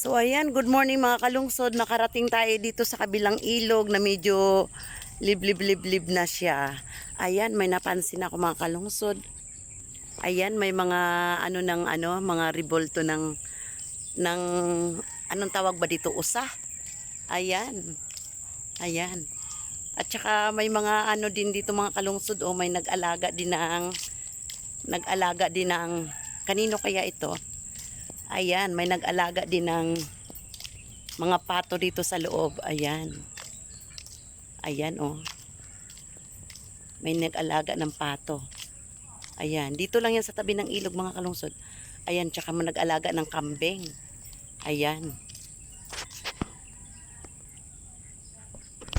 So ayan, good morning mga kalungsod. Nakarating tayo dito sa kabilang ilog na medyo liblib-liblib na siya. Ayan, may napansin ako mga kalungsod. Ayan, may mga ano ng ano, mga revolto ng ng anong tawag ba dito? Usa. Ayan. Ayan. At saka may mga ano din dito mga kalungsod o may nag-alaga din ng nag-alaga din ng kanino kaya ito? Ayan, may nag-alaga din ng mga pato dito sa loob. Ayan. Ayan, oh. May nag-alaga ng pato. Ayan. Dito lang yan sa tabi ng ilog, mga kalungsod. Ayan, tsaka may nag-alaga ng kambing. Ayan.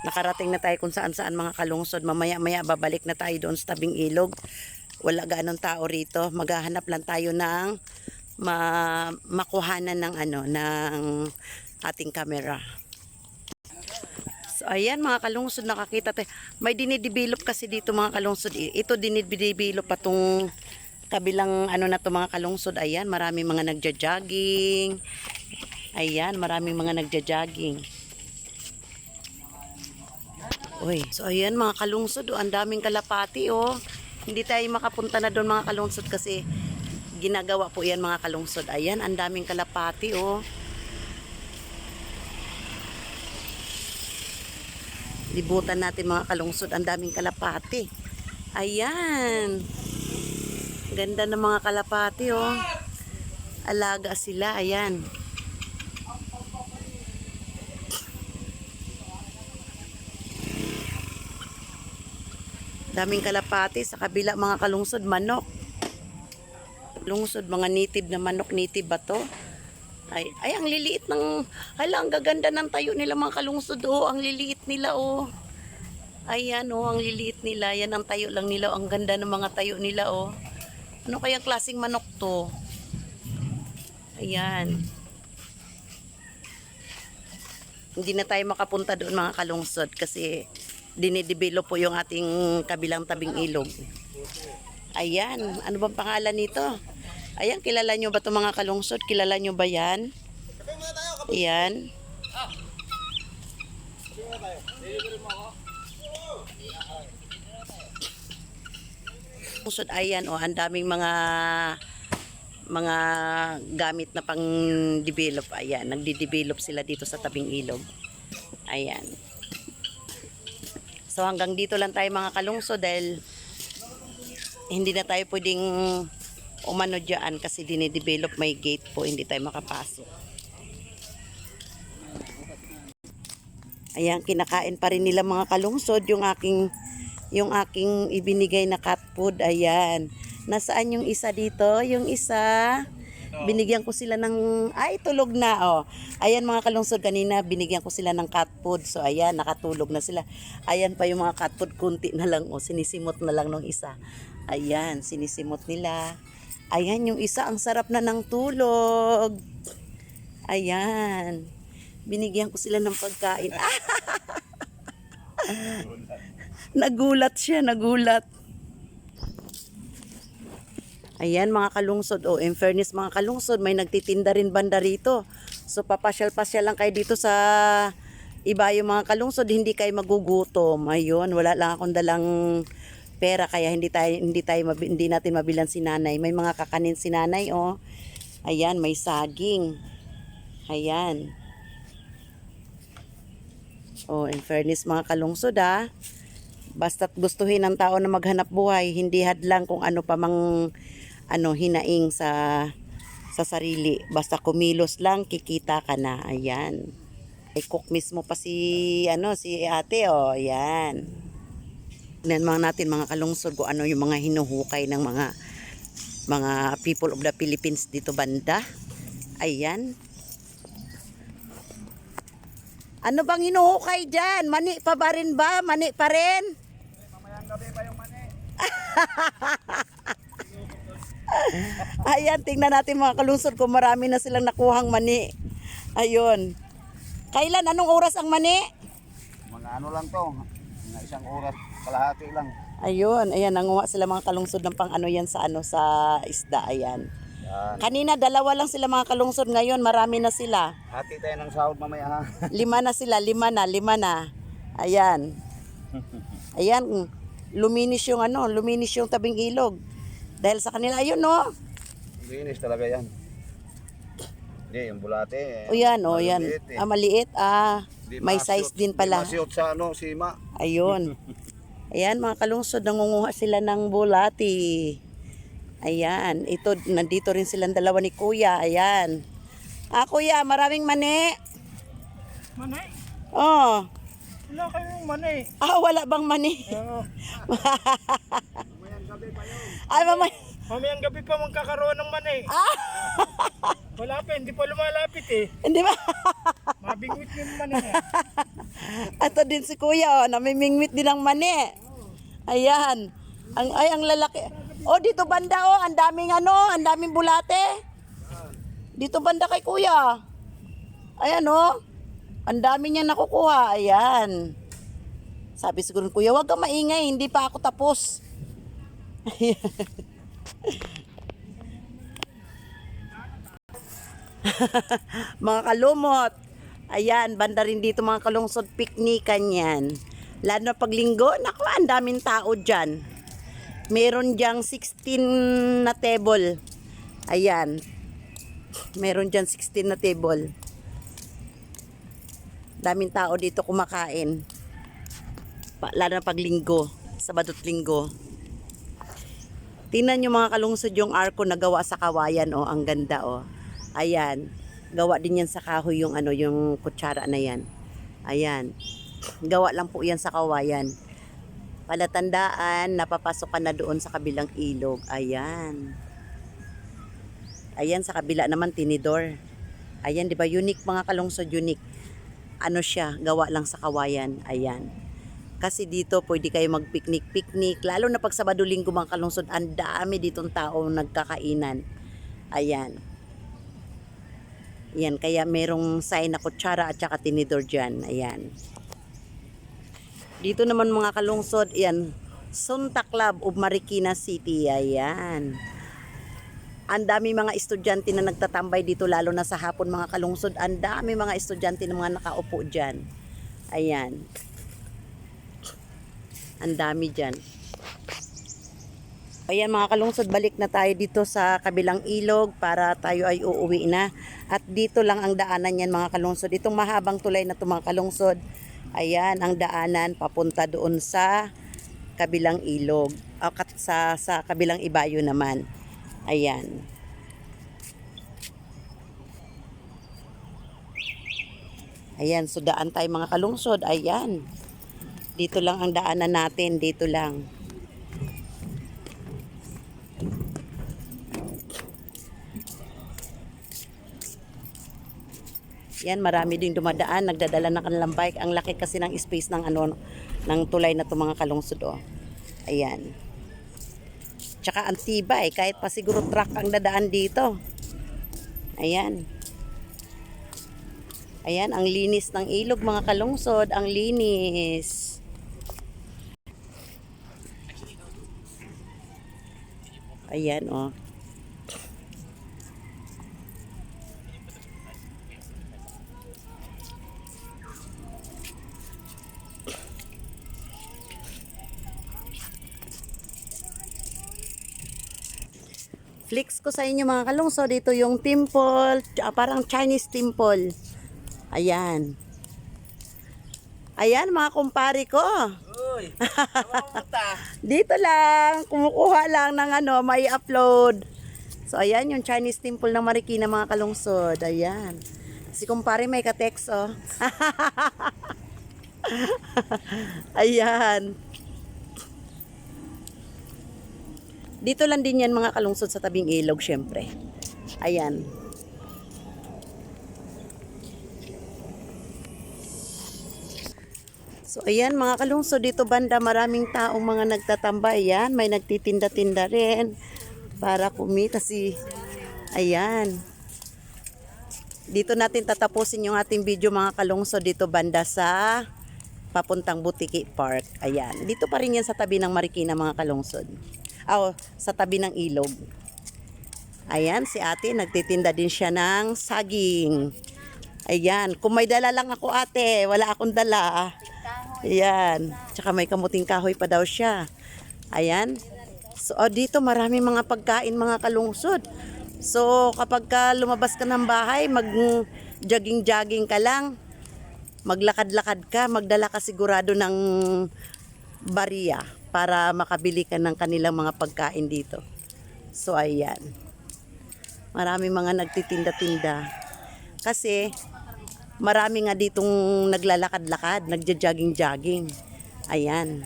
Nakarating na tayo kung saan-saan mga kalungsod. Mamaya-maya babalik na tayo doon sa tabing ilog. Wala ganong tao rito. Maghahanap lang tayo ng ma makuhanan ng ano ng ating camera. So ayan mga kalungsod nakakita tayo. May dinidevelop kasi dito mga kalungsod. Ito dinidevelop pa tong kabilang ano na to mga kalungsod. Ayan, maraming mga nagja-jogging. Ayan, maraming mga nagja-jogging. Uy, so ayan mga kalungsod, oh, ang daming kalapati oh. Hindi tayo makapunta na doon mga kalungsod kasi ginagawa po yan mga kalungsod. Ayan, ang daming kalapati oh. Libutan natin mga kalungsod, ang daming kalapati. Ayan. Ganda ng mga kalapati oh. Alaga sila, ayan. Daming kalapati sa kabila mga kalungsod, manok. Lungsod, mga native na manok, native ba to? Ay, ay, ang liliit ng, hala, ang gaganda ng tayo nila mga kalungsod, oh, ang liliit nila, oh. Ayan, oh, ang liliit nila, yan ang tayo lang nila, oh. ang ganda ng mga tayo nila, oh. Ano kayang klaseng manok to? Ayan. Hindi na tayo makapunta doon mga kalungsod kasi dinidevelop po yung ating kabilang tabing ilog. Ayan, ano bang pangalan nito? Ayan, kilala nyo ba itong mga kalungsod? Kilala nyo ba yan? Ayan. Kalungsod, ayan, oh, ang daming mga mga gamit na pang develop. Ayan, nagdi-develop sila dito sa tabing ilog. Ayan. So hanggang dito lang tayo mga kalungso dahil hindi na tayo pwedeng umano dyan kasi dinidevelop may gate po, hindi tayo makapasok. Ayan, kinakain pa rin nila mga kalungsod yung aking yung aking ibinigay na cat food. Ayan. Nasaan yung isa dito? Yung isa, binigyan ko sila ng, ay, tulog na, oh. Ayan mga kalungsod, kanina binigyan ko sila ng cat food. So, ayan, nakatulog na sila. Ayan pa yung mga cat food, kunti na lang, oh. Sinisimot na lang ng isa. Ayan, sinisimot nila. Ayan, yung isa, ang sarap na ng tulog. Ayan. Binigyan ko sila ng pagkain. nagulat siya, nagulat. Ayan mga kalungsod. Oh, in fairness mga kalungsod, may nagtitinda rin banda rito. So papasyal-pasyal lang kayo dito sa iba yung mga kalungsod, hindi kayo magugutom. Ayun, wala lang akong dalang pera kaya hindi tayo hindi tayo hindi natin mabilan si nanay. May mga kakanin si nanay oh. Ayan, may saging. Ayan. Oh, in fairness mga kalungsod ah. Basta't gustuhin ng tao na maghanap buhay, hindi hadlang kung ano pa mang ano hinaing sa sa sarili. Basta kumilos lang, kikita ka na. Ayan. Ay cook mismo pa si ano si ate oh, ayan. Tingnan mga natin mga kalungsod kung ano yung mga hinuhukay ng mga mga people of the Philippines dito banda. Ayan. Ano bang hinuhukay dyan? Mani pa ba rin ba? Mani pa rin? Ayan, tingnan natin mga kalungsod kung marami na silang nakuhang mani. Ayun. Kailan? Anong oras ang mani? Mga ano lang to, mga isang oras, kalahati lang. Ayun, ayan, nanguha sila mga kalungsod ng pang ano yan sa ano sa isda, ayan. Yan. Kanina dalawa lang sila mga kalungsod, ngayon marami na sila. Hati tayo ng sahod mamaya ha. Lima na sila, lima na, lima na. Ayan. Ayan, luminis yung ano, luminis yung tabing ilog. Dahil sa kanila, ayun no. Linis talaga yan. Hindi, yung bulate. O yan, o yan. maliliit eh. Ah, maliit. Ah, Di may size din di pala. ma-shoot sa ano, sima. Ayun. Ayan mga kalungsod, nangunguha sila ng bulati. Ayan, ito, nandito rin silang dalawa ni Kuya. Ayan. Ah, Kuya, maraming mani. Manay? Oh. Wala kayong manay. Ah, wala bang mani? Oo. Ay, mamay. Mamayang gabi pa magkakaroon ng manay. Ah, Wala pa, hindi pa lumalapit eh. hindi ba? Mabingwit yung manay eh. Ito din si Kuya, oh, namimingwit din ang mani. Ayan. Ang ay ang lalaki. Oh, dito banda oh, ang daming ano, ang daming bulate. Dito banda kay Kuya. Ayan oh. Ang dami niya nakukuha. Ayan. Sabi siguro ni Kuya, wag kang maingay, hindi pa ako tapos. mga kalumot. Ayan, banda rin dito mga kalungsod, piknikan yan. Lalo na paglinggo, naku, ang daming tao dyan. Meron diyang 16 na table. Ayan. Meron dyan 16 na table. Daming tao dito kumakain. Lalo na paglinggo, Sabado't linggo. Tingnan nyo mga kalungsod yung arko na gawa sa kawayan, oh, ang ganda, oh. Ayan. Gawa din yan sa kahoy yung ano, yung kutsara na yan. Ayan. Gawa lang po yan sa kawayan. Palatandaan, napapasok ka na doon sa kabilang ilog. Ayan. Ayan, sa kabila naman, tinidor. Ayan, di ba? Unique mga kalungsod, unique. Ano siya, gawa lang sa kawayan. Ayan. Kasi dito pwede kayo mag-picnic-picnic. Lalo na pag Sabado Linggo mga kalungsod, ang dami ditong tao nagkakainan. Ayan. Yan, kaya merong sign na kutsara at saka tinidor dyan. Ayan. Dito naman mga kalungsod, yan, Sunta Club of Marikina City. Ayan. Ang dami mga estudyante na nagtatambay dito lalo na sa hapon mga kalungsod. Ang dami mga estudyante na mga nakaupo dyan. Ayan. Ang dami dyan. Ayan mga kalungsod, balik na tayo dito sa kabilang ilog para tayo ay uuwi na. At dito lang ang daanan yan mga kalungsod. Itong mahabang tulay na ito mga kalungsod. Ayan ang daanan papunta doon sa kabilang ilog. O sa, sa kabilang ibayo naman. Ayan. Ayan, so daan tayo mga kalungsod. Ayan. Dito lang ang daanan natin. Dito lang. Yan, marami ding dumadaan, nagdadala ng kanilang bike. Ang laki kasi ng space ng ano ng tulay na to mga kalungsod oh. Ayan. Tsaka ang tibay, kahit pa siguro truck ang dadaan dito. Ayan. Ayan, ang linis ng ilog mga kalungsod, ang linis. Ayan oh. Flex ko sa inyo mga kalungsod, dito yung temple, ah, parang Chinese temple. Ayan. Ayan mga kumpare ko. Uy, Dito lang, kumukuha lang ng ano, may upload. So ayan yung Chinese temple ng Marikina mga kalungsod. Ayan. Si kumpare may ka-text oh. ayan. Dito lang din yan mga kalungsod sa tabing ilog syempre. Ayan. So ayan mga kalungsod dito banda maraming taong mga nagtatambay yan. May nagtitinda-tinda rin para kumita si ayan. Dito natin tatapusin yung ating video mga kalungsod dito banda sa papuntang Butiki Park. Ayan. Dito pa rin yan sa tabi ng Marikina mga kalungsod. Oh, sa tabi ng ilog. Ayan, si ate, nagtitinda din siya ng saging. Ayan, kung may dala lang ako ate, wala akong dala. Ayan, tsaka may kamuting kahoy pa daw siya. Ayan. So, oh, dito marami mga pagkain, mga kalungsod. So, kapag ka lumabas ka ng bahay, mag jogging-jogging ka lang, maglakad-lakad ka, magdala ka sigurado ng bariya para makabili ka ng kanilang mga pagkain dito. So, ayan. Marami mga nagtitinda-tinda. Kasi, marami nga ditong naglalakad-lakad, nagja-jogging-jogging. Ayan.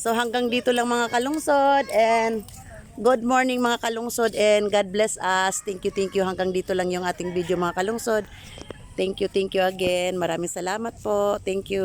So hanggang dito lang mga kalungsod and good morning mga kalungsod and God bless us. Thank you, thank you. Hanggang dito lang yung ating video mga kalungsod. Thank you, thank you again. Maraming salamat po. Thank you.